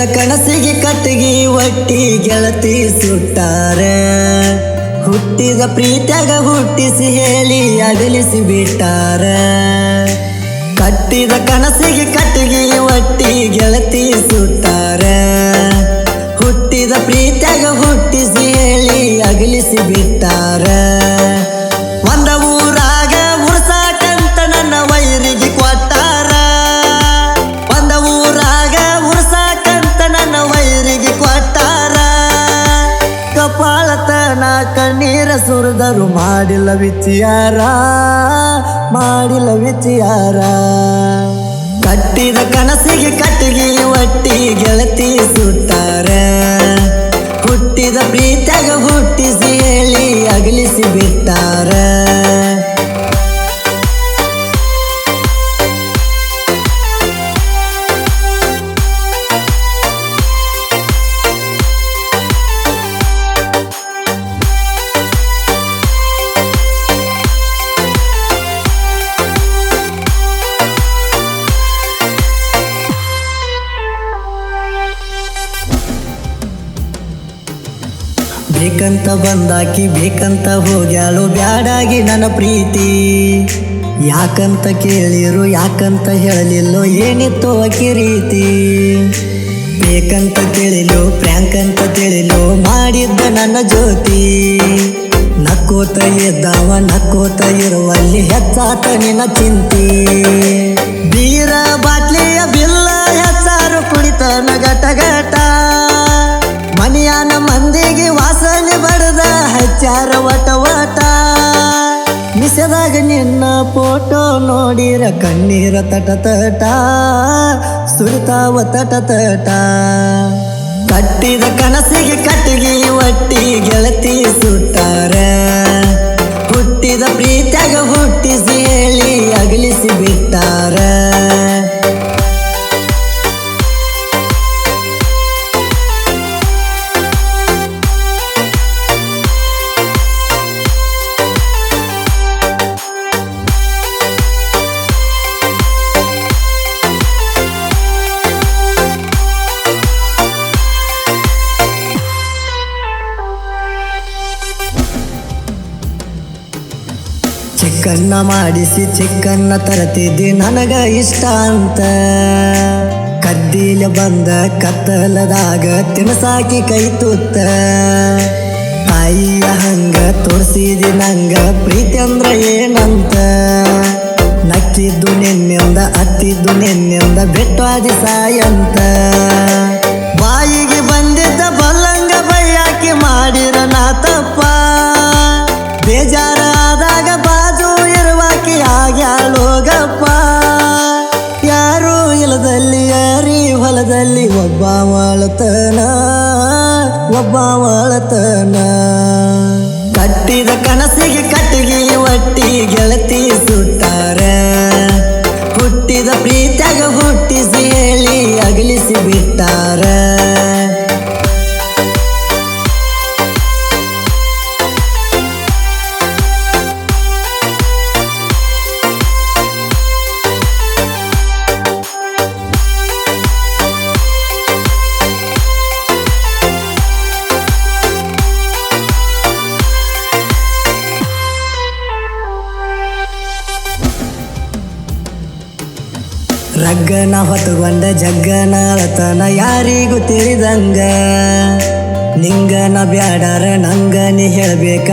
ಕನಸಿಗೆ ಕಟ್ಟಿಗೆ ಒಟ್ಟಿ ಗೆಳತಿ ಸುಟ್ಟಾರೆ. ಹುಟ್ಟಿದ ಪ್ರೀತ್ಯಾಗ ಹುಟ್ಟಿಸಿ ಹೇಳಿ ಅಗಲಿಸಿ ಬಿಟ್ಟಾರ. ಕಟ್ಟಿದ ಕನಸಿಗೆ ಕಟ್ಟಿಗೆ ಒಟ್ಟಿ ಗೆಳತಿ ಸುಟ್ಟಾರ. ಹುಟ್ಟಿದ ಪ್ರೀತ್ಯಾಗ ಹುಟ್ಟಿಸಿ ಹೇಳಿ ಅಗಲಿಸಿ ಬಿಟ್ಟಾರ. ಕಣ್ಣೀರ ಸುರಿದರು ಮಾಡಿಲ್ಲ ವಿಚಾರ ಮಾಡಿಲ್ಲ ವಿಚಾರ ಕಟ್ಟಿದ ಕನಸಿಗೆ ಕಟ್ಟಿಗೆ ಒಟ್ಟಿ ಗೆಳತಿ ಸುಟ್ಟಾರೆ. ಹುಟ್ಟಿದ ಪ್ರೀತಿಯಾಗ ಹುಟ್ಟಿಸಿ ಹೇಳಿ ಅಗಲಿಸಿ ಬಿಟ್ಟಾರ. ಬೇಕಂತ ಬಂದಾಕಿ, ಬೇಕಂತ ಹೋಗ್ಯಾಳು, ಬ್ಯಾಡಾಗಿ ನನ್ನ ಪ್ರೀತಿ. ಯಾಕಂತ ಕೇಳಿರು, ಯಾಕಂತ ಹೇಳಲಿಲ್ಲೋ, ಏನಿತ್ತು ಅಕ್ಕಿ ರೀತಿ. ಬೇಕಂತ ತಿಳಿಲು ಪ್ರ್ಯಾಂಕ್ ಅಂತ ತಿಳಿಲು ಮಾಡಿದ್ದ ನನ್ನ ಜ್ಯೋತಿ. ನಕ್ಕೋತ ಇದ್ದವ ನಕ್ಕೋತ ಇರುವಲ್ಲಿ ಹೆಚ್ಚಾತ ನಿನ್ನ ಚಿಂತಿ. ಫೋಟೋ ನೋಡಿರ ಕಣ್ಣೀರ ತಟ ತಟ, ಸುರಿತಾವ ತಟ ತಟ. ಕಟ್ಟಿದ ಕನಸಿಗೆ ಕಟ್ಟಿಗೆ ಒಟ್ಟಿ ಗೆಳತಿ ಸುಟ್ಟಾರ. ಹುಟ್ಟಿದ ಪ್ರೀತಿಯಾಗ ಹುಟ್ಟಿಸಿ ಹೇಳಿ ಅಗಲಿಸಿ ಬಿಟ್ಟಾರ. ಚಿಕ್ಕನ್ನ ಮಾಡಿಸಿ ಚಿಕ್ಕನ್ನ ತರತಿದ್ದಿ ನನಗ ಇಷ್ಟ ಅಂತ. ಕದ್ದಿಲ ಬಂದ ಕತ್ತಲದಾಗ ತಿನಸಾಕಿ ಕೈ ತುತ್ತ. ತಾಯಿಯ ಹಂಗ ತೋರಿಸಿದಿ ನಂಗ ಪ್ರೀತಿ ಅಂದ್ರ ಏನಂತ. ನಕ್ಕಿದ್ದು ನಿನ್ನಿಂದ, ಅತ್ತಿದ್ದು ನಿನ್ನಿಂದ ಬೆಟ್ಟಾದಿ ಸಾಯಂತ. ಬಾಯಿಗೆ ಒಬ್ಬ ಒಳತನ ಒಬ್ಬ ಒಳತನ ಕಟ್ಟಿದ ಕನಸಿಗೆ ರಗ್ಗನ ಹೊತ್ತುಕೊಂಡ ಜಗ್ಗನ ಯಾರಿಗೂ ತಿಳಿದಂಗ. ನಿಂಗನ ಬ್ಯಾಡರ ನಂಗ ನೀ ಹೇಳ್ಬೇಕ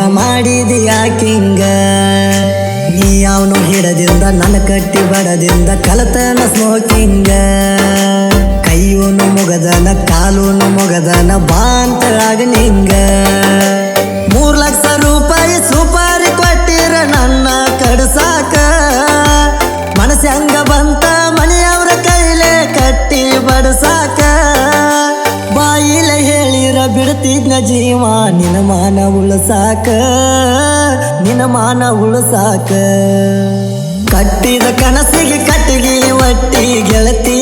ಯಾಕಿಂಗ. ನೀ ಅವನು ಹಿಡದಿಂದ ನನ್ನ ಕಟ್ಟಿ ಬಡದಿಂದ ಕಲತನ ಸ್ಮೋಕಿಂಗ ಕೈಯೂನು ಮುಗದನ ಕಾಲೂನು ಮುಗದನ ಬಾಂತರಾಗ ನಿಂಗ. ಮೂರ್ ಲಕ್ಷ ರೂಪಾಯಿ ಸುಪಾರಿ ಹೇಳಿರ ಬಿಡ್ತಿದ್ನ ಜೀವ ನಿನ ಮಾನ ಉಳಸಾಕ ನಿನ ಮಾನ ಉಳಸಾಕ. ಕಟ್ಟಿದ ಕನಸಿಗೆ ಕಟ್ಟಿಗೆ ಒಟ್ಟಿ ಗೆಳತಿ